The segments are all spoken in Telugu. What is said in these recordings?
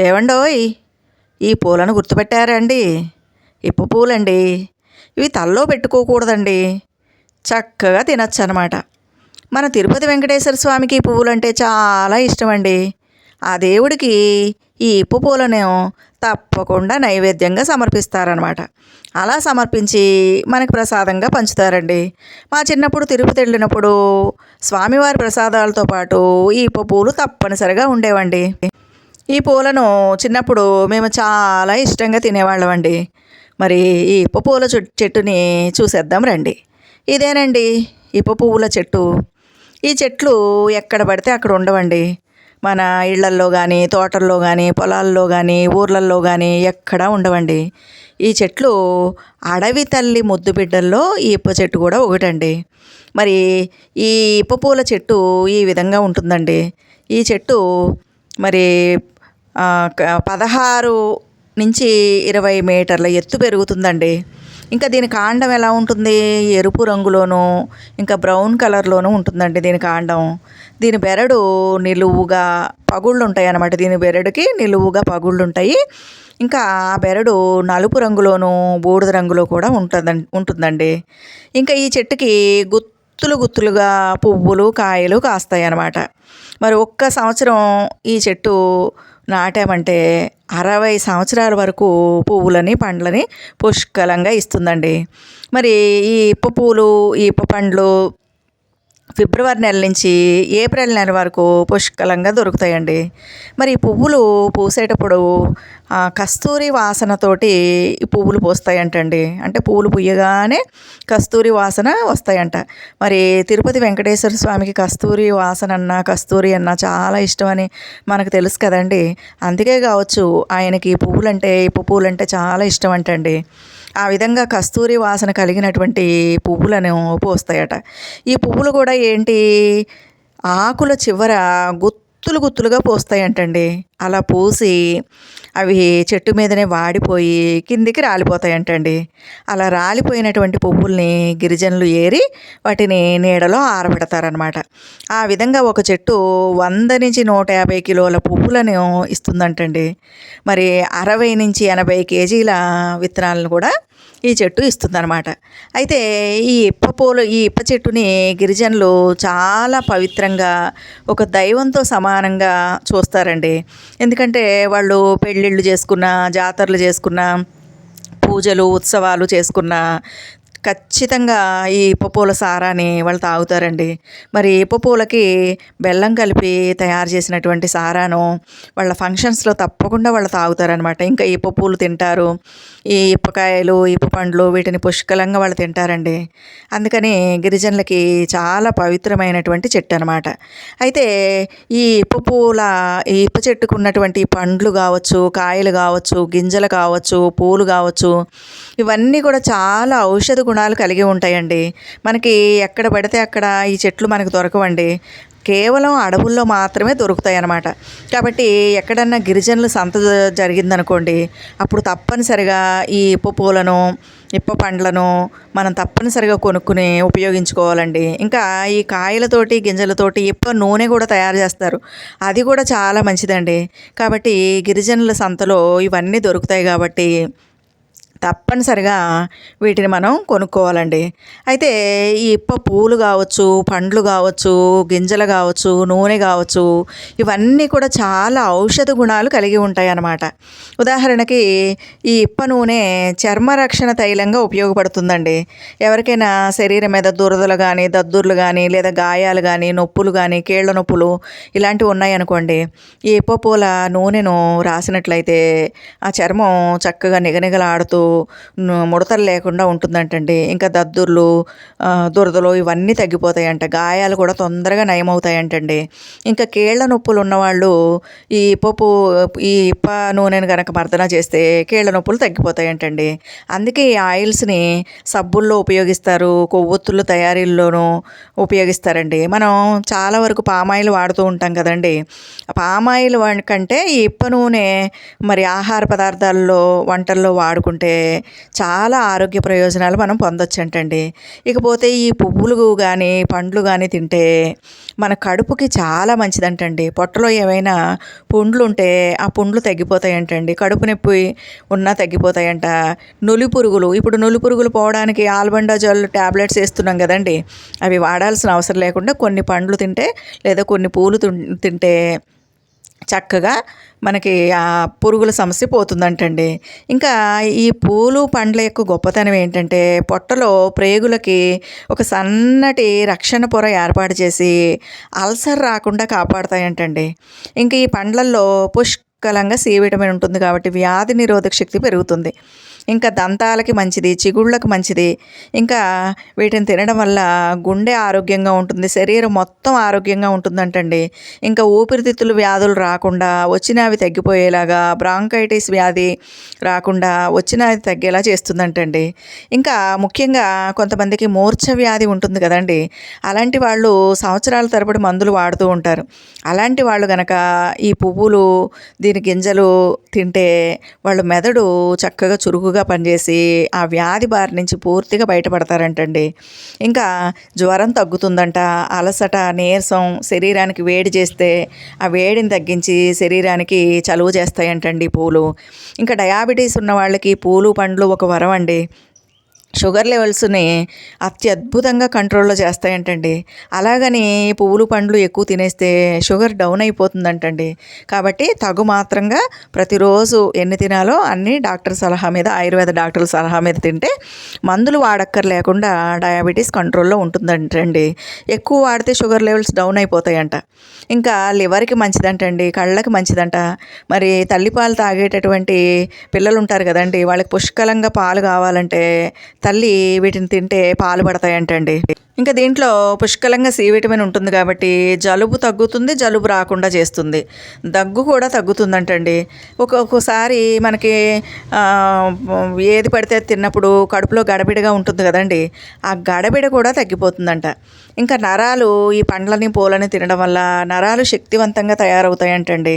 ఏవండోయ్ ఈ? పూలను గుర్తుపెట్టారండి. ఇప్పు పూలండి. ఇవి తల్లో పెట్టుకోకూడదండి. చక్కగా తినచ్చు అనమాట మన తిరుపతి వెంకటేశ్వర స్వామికి ఈ పువ్వులు అంటే చాలా ఇష్టం అండి ఆ దేవుడికి ఈ ఇప్పు పూలను తప్పకుండా నైవేద్యంగా సమర్పిస్తారనమాట. అలా సమర్పించి మనకు ప్రసాదంగా పంచుతారండి. మా చిన్నప్పుడు తిరుపతి వెళ్ళినప్పుడు స్వామివారి ప్రసాదాలతో పాటు ఈ ఇప్పు పూలు తప్పనిసరిగా ఉండేవండి. ఈ పూలను చిన్నప్పుడు మేము చాలా ఇష్టంగా తినేవాళ్ళం అండి మరి ఈ ఇప్ప పూల చెట్టుని చూసేద్దాం రండి. ఇదేనండి ఇప్ప పువ్వుల చెట్టు. ఈ చెట్లు ఎక్కడ పడితే అక్కడ ఉండవండి. మన ఇళ్ళల్లో కానీ తోటల్లో కానీ పొలాల్లో కానీ ఊర్లల్లో కానీ ఎక్కడా ఉండవండి. ఈ చెట్లు అడవి తల్లి ముద్దు బిడ్డల్లో ఈ ఇప్ప చెట్టు కూడా ఒకటండి. మరి ఈ ఇప్ప పూల చెట్టు ఈ విధంగా ఉంటుందండి. ఈ చెట్టు మరి పదహారు నుంచి ఇరవై మీటర్ల ఎత్తు పెరుగుతుందండి. ఇంకా దీని కాండం ఎలా ఉంటుంది? ఎరుపు రంగులోను ఇంకా బ్రౌన్ కలర్లోనూ ఉంటుందండి దీని కాండం. దీని బెరడు నిలువుగా పగుళ్ళు ఉంటాయి అన్నమాట దీని బెరడుకి నిలువుగా పగుళ్ళు ఉంటాయి ఇంకా ఆ బెరడు నలుపు రంగులోను బూడిద రంగులో కూడా ఉంటుందండి ఉంటుందండి. ఇంకా ఈ చెట్టుకి గుత్తులు గుత్తులుగా పువ్వులు కాయలు కాస్తాయి అన్నమాట మరి ఒక్క సంవత్సరం ఈ చెట్టు నాటామంటే అరవై సంవత్సరాల వరకు పువ్వులని పండ్లని పుష్కలంగా ఇస్తుందండి. మరి ఈ ఇప్ప పువ్వులు ఈ ఇప్ప పండ్లు ఫిబ్రవరి నెల నుంచి ఏప్రిల్ నెల వరకు పుష్కలంగా దొరుకుతాయండి. మరి ఈ పువ్వులు పూసేటప్పుడు కస్తూరి వాసనతోటి ఈ పువ్వులు పూస్తాయంటండి. అంటే పువ్వులు పూయగానే కస్తూరి వాసన వస్తాయంట. మరి తిరుపతి వెంకటేశ్వర స్వామికి కస్తూరి వాసన అన్న కస్తూరి అన్న చాలా ఇష్టం అని మనకు తెలుసు కదండి. అందుకే కావచ్చు ఆయనకి పువ్వులంటే ఈ పువ్వులంటే చాలా ఇష్టం అంటండి ఆ విధంగా కస్తూరి వాసన కలిగినటువంటి పువ్వులను పూస్తాయట. ఈ పువ్వులు కూడా ఏంటి? ఆకుల చివర గుత్తులు గుత్తులుగా పూస్తాయంటండి. అలా పూసి అవి చెట్టు మీదనే వాడిపోయి కిందికి రాలిపోతాయంటండి. అలా రాలిపోయినటువంటి పువ్వుల్ని గిరిజనులు ఏరి వాటిని నీడలో ఆరబెడతారనమాట ఆ విధంగా ఒక చెట్టు వంద నుంచి నూట యాభై కిలోల పువ్వులను ఇస్తుందంటండి. మరి అరవై నుంచి ఎనభై కేజీల విత్తనాలను కూడా ఈ చెట్టు ఇస్తుందన్నమాట. అయితే ఈ ఇప్ప పూలు ఈ ఇప్ప చెట్టుని గిరిజనులు చాలా పవిత్రంగా ఒక దైవంతో సమానంగా చూస్తారండి. ఎందుకంటే వాళ్ళు పెళ్ళిళ్ళు చేసుకున్న జాతరలు చేసుకున్న పూజలు ఉత్సవాలు చేసుకున్న ఖచ్చితంగా ఈ ఇప్పపూల సారాన్ని వాళ్ళు తాగుతారండి. మరి ఇప్పపూలకి బెల్లం కలిపి తయారు చేసినటువంటి సారాను వాళ్ళ ఫంక్షన్స్లో తప్పకుండా వాళ్ళు తాగుతారనమాట ఇంకా ఇప్పపూలు తింటారు. ఈ ఇప్పకాయలు ఇప్ప పండ్లు వీటిని పుష్కలంగా వాళ్ళు తింటారండి. అందుకని గిరిజనులకి చాలా పవిత్రమైనటువంటి చెట్టు అనమాట అయితే ఈ ఇప్పపూల ఈ ఇప్ప చెట్టుకు ఉన్నటువంటి పండ్లు కావచ్చు కాయలు కావచ్చు గింజలు కావచ్చు పూలు కావచ్చు ఇవన్నీ కూడా చాలా ఔషధ గుణాలు కలిగి ఉంటాయండి. మనకి ఎక్కడ పడితే అక్కడ ఈ చెట్లు మనకు దొరకవండి. కేవలం అడవుల్లో మాత్రమే దొరుకుతాయి అన్నమాట కాబట్టి ఎక్కడన్నా గిరిజనులు సంత జరిగిందనుకోండి అప్పుడు తప్పనిసరిగా ఈ ఇప్ప పూలను ఇప్ప పండ్లను మనం తప్పనిసరిగా కొనుక్కుని ఉపయోగించుకోవాలండి. ఇంకా ఈ కాయలతోటి గింజలతోటి ఇప్ప నూనె కూడా తయారు చేస్తారు. అది కూడా చాలా మంచిదండి. కాబట్టి గిరిజనుల సంతలో ఇవన్నీ దొరుకుతాయి కాబట్టి తప్పనిసరిగా వీటిని మనం కొనుక్కోవాలండి. అయితే ఈ ఇప్ప పూలు కావచ్చు పండ్లు కావచ్చు గింజలు కావచ్చు నూనె కావచ్చు ఇవన్నీ కూడా చాలా ఔషధ గుణాలు కలిగి ఉంటాయి అన్నమాట ఉదాహరణకి ఈ ఇప్ప నూనె చర్మ రక్షణ తైలంగా ఉపయోగపడుతుందండి. ఎవరికైనా శరీరం మీద దురదలు కానీ దద్దుర్లు కానీ లేదా గాయాలు కానీ నొప్పులు కానీ కీళ్ళ నొప్పులు ఇలాంటివి ఉన్నాయనుకోండి ఈ ఇప్ప పూల నూనెను రాసినట్లయితే ఆ చర్మం చక్కగా నిగనిగలాడుతూ ముడతలు లేకుండా ఉంటుందంటండి. ఇంకా దద్దుర్లు దురదలు ఇవన్నీ తగ్గిపోతాయంట. గాయాలు కూడా తొందరగా నయమవుతాయంటండి. ఇంకా కీళ్ళ నొప్పులు ఉన్నవాళ్ళు ఈ పప్పు ఈ ఇప్ప నూనెను కనుక మర్దన చేస్తే కీళ్ళ నొప్పులు తగ్గిపోతాయంటండి. అందుకే ఈ ఆయిల్స్ని సబ్బుల్లో ఉపయోగిస్తారు కొవ్వొత్తుల తయారీల్లోనూ ఉపయోగిస్తారండి. మనం చాలా వరకు పామాయిల్ వాడుతూ ఉంటాం కదండి. పామాయిల్ కంటే ఈ ఇప్ప నూనె మరి ఆహార పదార్థాల్లో వంటల్లో వాడుకుంటే చాలా ఆరోగ్య ప్రయోజనాలు మనం పొందొచ్చంటండి. ఇకపోతే ఈ పువ్వులు కానీ పండ్లు కానీ తింటే మన కడుపుకి చాలా మంచిదంటండి. పొట్టలో ఏమైనా పుండ్లు ఉంటే ఆ పుండ్లు తగ్గిపోతాయంటండి. కడుపు నొప్పి ఉన్నా తగ్గిపోతాయంట. నులి పురుగులు ఇప్పుడు నులి పురుగులు పోవడానికి ఆల్బండాజోల్ ట్యాబ్లెట్స్ వేస్తున్నాం కదండి. అవి వాడాల్సిన అవసరం లేకుండా కొన్ని పండ్లు తింటే లేదా కొన్ని పూలు తింటే చక్కగా మనకి ఆ పురుగుల సమస్య పోతుందంటండి. ఇంకా ఈ పూలు పండ్ల యొక్క గొప్పతనం ఏంటంటే పొట్టలో ప్రేగులకి ఒక సన్నటి రక్షణ పొర ఏర్పాటు చేసి అల్సర్ రాకుండా కాపాడుతాయంటండి. ఇంకా ఈ పండ్లల్లో పుష్కలంగా సి విటమిన్ ఉంటుంది కాబట్టి వ్యాధి నిరోధక శక్తి పెరుగుతుంది. ఇంకా దంతాలకి మంచిది చిగుళ్ళకి మంచిది. ఇంకా వీటిని తినడం వల్ల గుండె ఆరోగ్యంగా ఉంటుంది శరీరం మొత్తం ఆరోగ్యంగా ఉంటుందంటండి. ఇంకా ఊపిరితిత్తులు వ్యాధులు రాకుండా వచ్చిన అవి తగ్గిపోయేలాగా బ్రాంకైటిస్ వ్యాధి రాకుండా వచ్చిన అది తగ్గేలా చేస్తుందంటండి. ఇంకా ముఖ్యంగా కొంతమందికి మూర్ఛ వ్యాధి ఉంటుంది కదండి. అలాంటి వాళ్ళు సంవత్సరాల తరబడి మందులు వాడుతూ ఉంటారు. అలాంటి వాళ్ళు గనక ఈ పువ్వులు దీని గింజలు తింటే వాళ్ళ మెదడు చక్కగా చురుకుగా పనిచేసి ఆ వ్యాధి బారి నుంచి పూర్తిగా బయటపడతారంటండి. ఇంకా జ్వరం తగ్గుతుందంట అలసట నీరసం శరీరానికి వేడి చేస్తే ఆ వేడిని తగ్గించి శరీరానికి చలువ చేస్తాయంటండి పూలు. ఇంకా డయాబెటీస్ ఉన్న వాళ్ళకి పూలు పండ్లు ఒక వరం అండి. షుగర్ లెవెల్స్ని అత్యద్భుతంగా కంట్రోల్లో చేస్తాయంటండి. అలాగని పువ్వులు పండ్లు ఎక్కువ తినేస్తే షుగర్ డౌన్ అయిపోతుందంటండి. కాబట్టి తగు మాత్రంగా ప్రతిరోజు ఎన్ని తినాలో అన్ని డాక్టర్ సలహా మీద ఆయుర్వేద డాక్టర్ల సలహా మీద తింటే మందులు వాడక్కర్ లేకుండా డయాబెటీస్ కంట్రోల్లో ఉంటుందంటండి. ఎక్కువ వాడితే షుగర్ లెవెల్స్ డౌన్ అయిపోతాయంట. ఇంకా లివర్కి మంచిదంటండి కళ్ళకి మంచిదంట. మరి తల్లిపాలు తాగేటటువంటి పిల్లలు ఉంటారు కదండి వాళ్ళకి పుష్కలంగా పాలు కావాలంటే తల్లి వీటిని తింటే పాలు పడతాయంటండి. ఇంకా దీంట్లో పుష్కలంగా సి విటమిన్ ఉంటుంది కాబట్టి జలుబు తగ్గుతుంది జలుబు రాకుండా చేస్తుంది. దగ్గు కూడా తగ్గుతుందంటండి. ఒక్కొక్కసారి మనకి ఏది పడితే అది తిన్నప్పుడు కడుపులో గడబిడగా ఉంటుంది కదండి. ఆ గడబిడ కూడా తగ్గిపోతుందంట. ఇంకా నరాలు ఈ పండ్లని పూలని తినడం వల్ల నరాలు శక్తివంతంగా తయారవుతాయంటండి.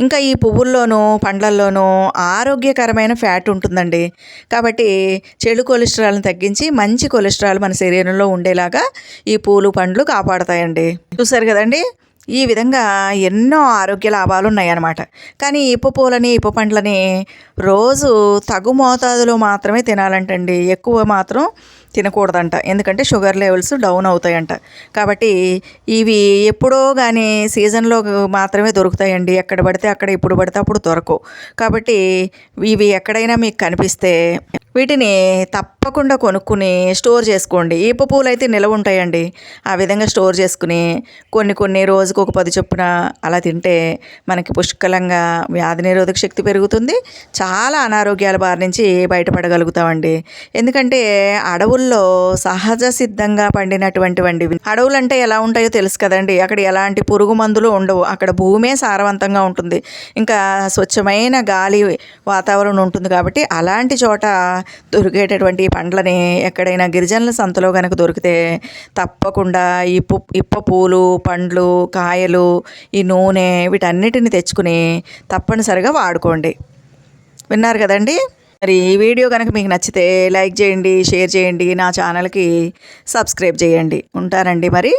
ఇంకా ఈ పువ్వుల్లోనూ పండ్లల్లోనూ ఆరోగ్యకరమైన ఫ్యాట్ ఉంటుందండి. కాబట్టి చెడు కొలెస్ట్రాల్ని తగ్గించి మంచి కొలెస్ట్రాల్ మన శరీరంలో ఉండేలాగా ఈ పూలు పండ్లు కాపాడతాయండి. చూసారు కదండి? ఈ విధంగా ఎన్నో ఆరోగ్య లాభాలు ఉన్నాయన్నమాట. కానీ ఇప్పు పూలని ఇప్పు పండ్లని రోజు తగు మోతాదులో మాత్రమే తినాలంటండి. ఎక్కువ మాత్రం తినకూడదంట. ఎందుకంటే షుగర్ లెవెల్స్ డౌన్ అవుతాయంట. కాబట్టి ఇవి ఎప్పుడో కానీ సీజన్లో మాత్రమే దొరుకుతాయండి. ఎక్కడ పడితే అక్కడ ఇప్పుడు పడితే అప్పుడు దొరకవు. కాబట్టి ఇవి ఎక్కడైనా మీకు కనిపిస్తే వీటిని తప్పకుండా కొనుక్కుని స్టోర్ చేసుకోండి. ఈప పూలు అయితే నిలవ ఉంటాయండి. ఆ విధంగా స్టోర్ చేసుకుని కొన్ని కొన్ని రోజుకు ఒక పది చొప్పున అలా తింటే మనకి పుష్కలంగా వ్యాధి నిరోధక శక్తి పెరుగుతుంది. చాలా అనారోగ్యాల బారి నుంచి బయటపడగలుగుతామండి. ఎందుకంటే అడవుల్లో సహజ సిద్ధంగా పండినటువంటివండి. ఇవి. అడవులు అంటే ఎలా ఉంటాయో తెలుసు కదండి. అక్కడ ఎలాంటి పురుగు మందులు ఉండవు. అక్కడ భూమే సారవంతంగా ఉంటుంది. ఇంకా స్వచ్ఛమైన గాలి వాతావరణం ఉంటుంది కాబట్టి అలాంటి చోట దొరికేటటువంటి పండ్లని ఎక్కడైనా గిరిజనుల సంతలో కనుక దొరికితే తప్పకుండా ఈ ఇప్ప పూలు పండ్లు కాయలు ఈ నూనె వీటన్నిటిని తెచ్చుకుని తప్పనిసరిగా వాడుకోండి. విన్నారు కదండి? మరి ఈ వీడియో కనుక మీకు నచ్చితే లైక్ చేయండి షేర్ చేయండి నా ఛానల్కి సబ్స్క్రైబ్ చేయండి. ఉంటానండి మరి.